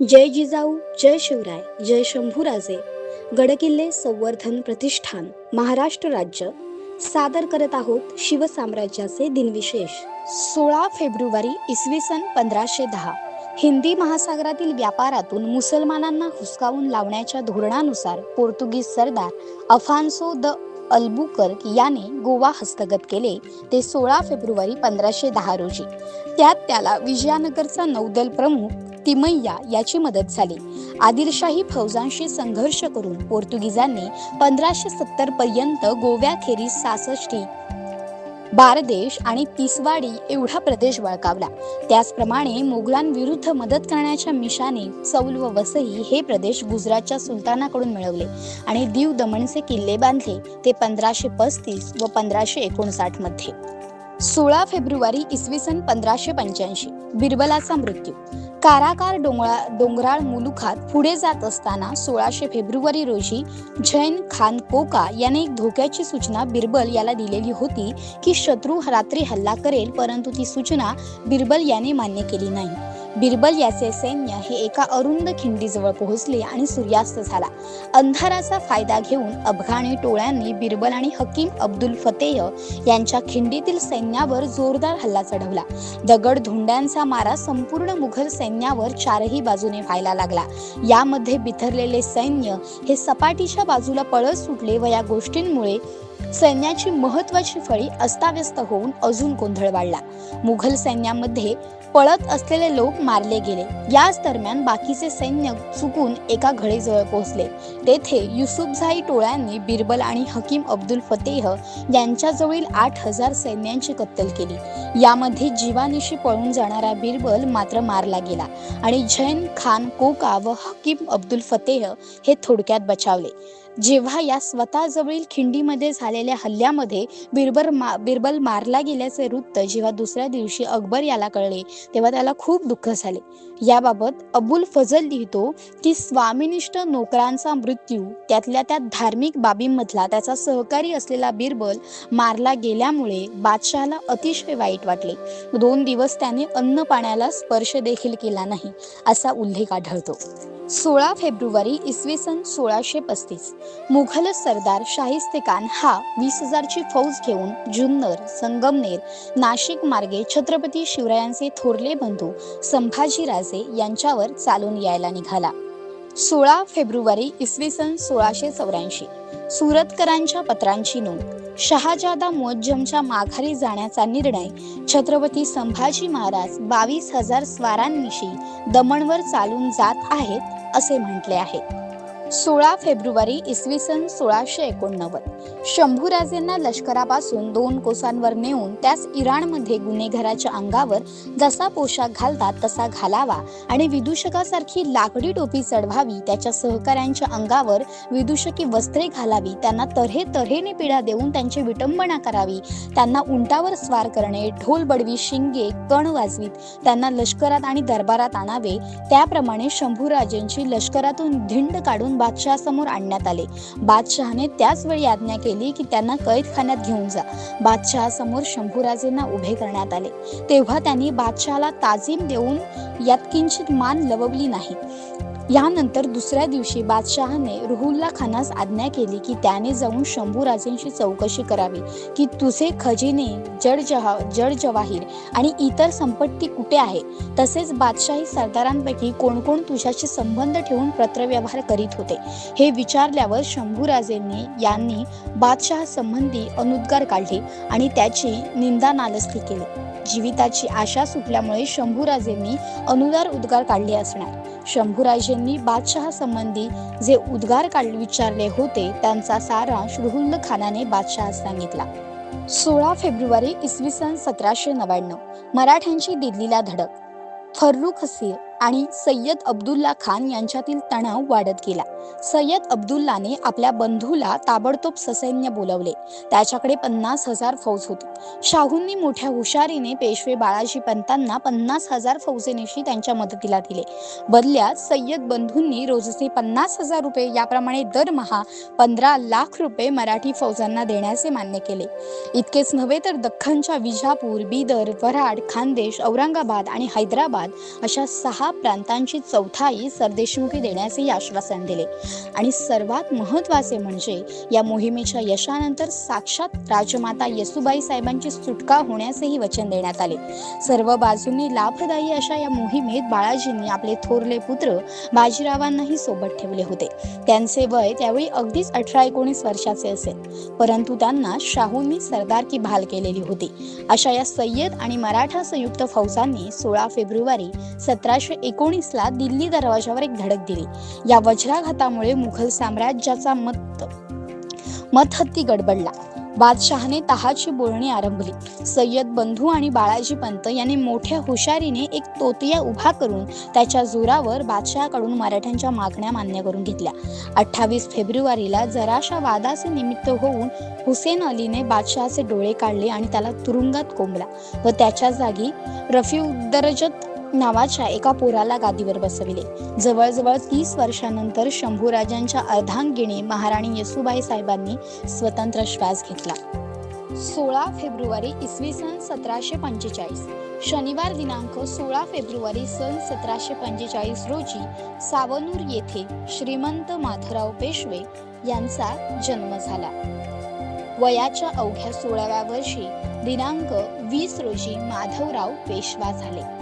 जय जिजाऊ जय शिवराय जय शंभूराजे. गडकिल्ले संवर्धन प्रतिष्ठान महाराष्ट्र राज्य. सादर करत आहोत शिवसाम्राज्याचे दिनविशेष. सोळा फेब्रुवारी इसवी सन पंधराशे दहा. हिंदी महासागरातील व्यापारातून मुसलमानांना हुसकावून लावण्याच्या धोरणानुसार पोर्तुगीज सरदार अफान्सो द अल्बुकर्क याने गोवा हस्तगत केले ते सोळा फेब्रुवारी पंधराशे दहा रोजी. त्यात त्याला विजयानगरचा नौदल प्रमुख तिमय्या याची मदत झाली. आदिलशाही फौजांशी संघर्ष करून पोर्तुगीजांनी पंधराशे सत्तर पर्यंत गोव्याखेरीज सासष्टी बारदेश आणि तिसवाडी एवढा प्रदेश बळकावला त्याचप्रमाणे मोगलांविरुद्ध मदत करण्याच्या मिशाने चौल व वसई हे प्रदेश गुजरातच्या सुलतानाकडून मिळवले आणि दीव दमणचे किल्ले बांधले ते पंधराशे पस्तीस व पंधराशे एकोणसाठमध्ये. सोळा फेब्रुवारी इसवी सन पंधराशे पंच्याऐंशी बिरबलाचा मृत्यू. काराकार डोंगरा डोंगराळ मुलुखात पुढे जात असताना सोळाशे फेब्रुवारी रोजी जैन खान कोका याने एक धोक्याची सूचना बिरबल याला दिलेली होती की शत्रू रात्री हल्ला करेल परंतु ती सूचना बिरबल याने मान्य केली नाही. बिरबल याचे सैन्य हे एका अरुंद खिंडीजवळ पोहोचले आणि सूर्यास्त झाला. अंधाराचा फायदा घेऊन अफगाणी टोळ्यांनी बिरबल आणि हकीम अब्दुल फतेह यांच्या खिंडीतील सैन्यावर जोरदार हल्ला चढवला. दगड धोंड्यांचा मारा संपूर्ण मुघल सैन्यावर चारही बाजूने व्हायला लागला. यामध्ये बिथरलेले सैन्य हे सपाटीच्या बाजूला पळत सुटले व या गोष्टींमुळे सैन्याची महत्वाची फळी अस्ताव्यस्त होऊन अजून गोंधळ वाढला. मुघल सैन्यामध्ये पळत असलेले लोक मारले गेले. याच दरम्यान बाकीचे सैन्य चुकून एका घळीजवळ पोहोचले. तेथे युसुफझाई टोळ्यांनी बिरबल आणि हकीम अब्दुल फतेह यांच्याजवळील आठ हजार सैन्यांची कत्तल केली. यामध्ये जीवानिशी पळून जाणारा बिरबल मात्र मारला गेला आणि जैन खान कोका व हकीम अब्दुल फतेह हे थोडक्यात बचावले. जेव्हा या स्वतःजवळील खिंडीमध्ये झालेल्या हल्ल्यामध्ये बिरबल मा बिरबल मारला गेल्याचे वृत्त जेव्हा दुसऱ्या दिवशी अकबर याला कळले तेव्हा त्याला खूप दुःख झाले. याबाबत अबुल फजल लिहितो की स्वामिनिष्ठ नोकरांचा मृत्यू त्यातल्या त्या धार्मिक बाबींमधला त्याचा सहकारी असलेला बिरबल मारला गेल्यामुळे बादशहाला अतिशय वाईट वाटले. दोन दिवस त्याने अन्न पाण्याला स्पर्श देखील केला नाही असा उल्लेख आढळतो. सोळा फेब्रुवारी इसवी सन सोळाशे पस्तीस. मुघल सरदार शाहिस्तेकान हा वीस हजारची फौज घेऊन जुन्नर संगमनेर नाशिक मार्गे छत्रपती शिवरायांचे थोरले बंधू संभाजीराजे यांच्यावर चालून यायला निघाला. सोळा फेब्रुवारी इसवी सन सोळाशे चौऱ्याऐंशी. सुरतकरांच्या पत्रांची नोंद. शहाजादा मोज्जमच्या माघारी जाण्याचा निर्णय छत्रपती संभाजी महाराज बावीस हजार स्वारांनिशी दमणवर चालून जात आहेत असे म्हटले आहे. सोळा फेब्रुवारी इसवी सन सोळाशे एकोणनव्वद. शंभूराजेंना लष्करापासून दोन कोसांवर नेऊन त्यास इराणमध्ये गुन्हेगाराच्या अंगावर जसा पोशाख घालतात तसा घालावा आणि विदूषकासारखी लाकडी टोपी चढवावी त्याच्या सहकाऱ्यांच्या अंगावर विदूषकी वस्त्रे घालावी त्यांना तऱ्हे तऱ्हेने पिढा देऊन त्यांची विटंबना करावी त्यांना उंटावर स्वार करणे ढोल बडवी शिंगे कण वाजवीत त्यांना लष्करात आणि दरबारात आणावे त्याप्रमाणे शंभूराजेंची लष्करातून धिंड काढून बादशहासमोर आणण्यात आले. बादशहाने त्याच वेळी आज्ञा केली की त्यांना कैदखान्यात घेऊन जा. बादशहासमोर शंभूराजेंना उभे करण्यात आले. तेव्हा त्यांनी बादशहाला ताजीम देऊन यात किंचित मान लवली नाही. यानंतर दुसऱ्या दिवशी बादशहाने रुहुल्ला खानास आज्ञा केली की त्याने जाऊन शंभूराजेंशी चौकशी करावी की तुझे खजिने जड जहा जड जवाहीर आणि इतर संपत्ती कुठे आहे? तसेच बादशाही सरदारांपैकी कोण कोण तुझ्याशी संबंध ठेवून पत्रव्यवहार करीत होते? हे विचारल्यावर शंभूराजेंनी यांनी बादशहा संबंधी अनुद्गार काढले आणि त्याची निंदा नालस्ती केली. जीविताची आशा सुटल्यामुळे शंभूराजेंनी अनुदार उद्गार काढले असणार. शंभूराजे बादशहा संबंधी जे उद्गार काढ विचारले होते त्यांचा सारांश रुहुल्ल खानाने बादशहास सांगितला. सोळा फेब्रुवारी इसवी सन सतराशे नव्याण्णव मराठ्यांची दिल्लीला धडक. फर्रुख हसीर आणि सय्यद अब्दुल्ला खान यांच्यातील तणाव वाढत गेला. सय्यद अब्दुल्लाने आपल्या बंधूला ताबडतोब ससैन्य बोलवले. त्याच्याकडे पन्नास हजार फौज होती. शाहूंनी मोठ्या हुशारीने पेशवे बाळाजी पंतांना पन्नास हजार फौजेनिशी त्यांच्या मदतीला दिले. बदल्यात सय्यद बंधूंनी रोजचे पन्नास हजार रुपये याप्रमाणे दरमहा पंधरा लाख रुपये मराठी फौजांना देण्याचे मान्य केले. इतकेच नव्हे तर दख्खनच्या विजापूर बिदर वराड खानदेश औरंगाबाद आणि हैदराबाद अशा सहा प्रांतांची चौथाई सरदेशमुखी देण्याचेही आश्वासन दिले. आणि सर्वात महत्त्वाचे म्हणजे या मोहिमेच्या यशानंतर साक्षात राजमाता येसुबाई साहेबांची सुटका होण्याचेही वचन देण्यात आले. सर्व बाजूंनी लाभदायी अशा या मोहिमेत बाळाजींनी आपले थोरले पुत्र बाजीरावांनाही सोबत ठेवले होते. त्यांचे वय त्यावेळी अगदीच अठरा एकोणीस वर्षाचे असेल. परंतु त्यांना शाहूंनी सरदारकी बहाल केलेली होती. अशा या सय्यद आणि मराठा संयुक्त फौजांनी सोळा फेब्रुवारी सतराशे एकोणीसला दिल्ली दरवाजावर एक धडक दिली. या वज्राघातामुळे मुघल साम्राज्याचा मत मतहत्ती गडबडला. बादशहाने तहाची बोलणी आरंभली. सय्यद बंधू आणि बाळाजी पंत यांनी मोठ्या हुशारीने एक तोतिया उभा करून त्याच्या जोरावर बादशहाकडून मराठ्यांच्या मागण्या मान्य करून घेतल्या. अठ्ठावीस फेब्रुवारीला जराशा वादाचे निमित्त होऊन हुसेन अलीने बादशहाचे डोळे काढले आणि त्याला तुरुंगात कोंबला व त्याच्या जागी रफी उद्दरजत नावाच्या एका पोराला गादीवर बसविले. जवळजवळ तीस वर्षानंतर शंभूराजांच्या अर्धांगिणी महाराणी येसुबाई साहेबांनी स्वतंत्र श्वास घेतला. सोळा फेब्रुवारी इसवी सन सतराशे पंचेचाळीस. शनिवार दिनांक सोळा फेब्रुवारी सन सतराशे पंचेचाळीस रोजी सावनूर येथे श्रीमंत माधवराव पेशवे यांचा जन्म झाला. वयाच्या अवघ्या सोळाव्या वर्षी दिनांक वीस रोजी माधवराव पेशवा झाले.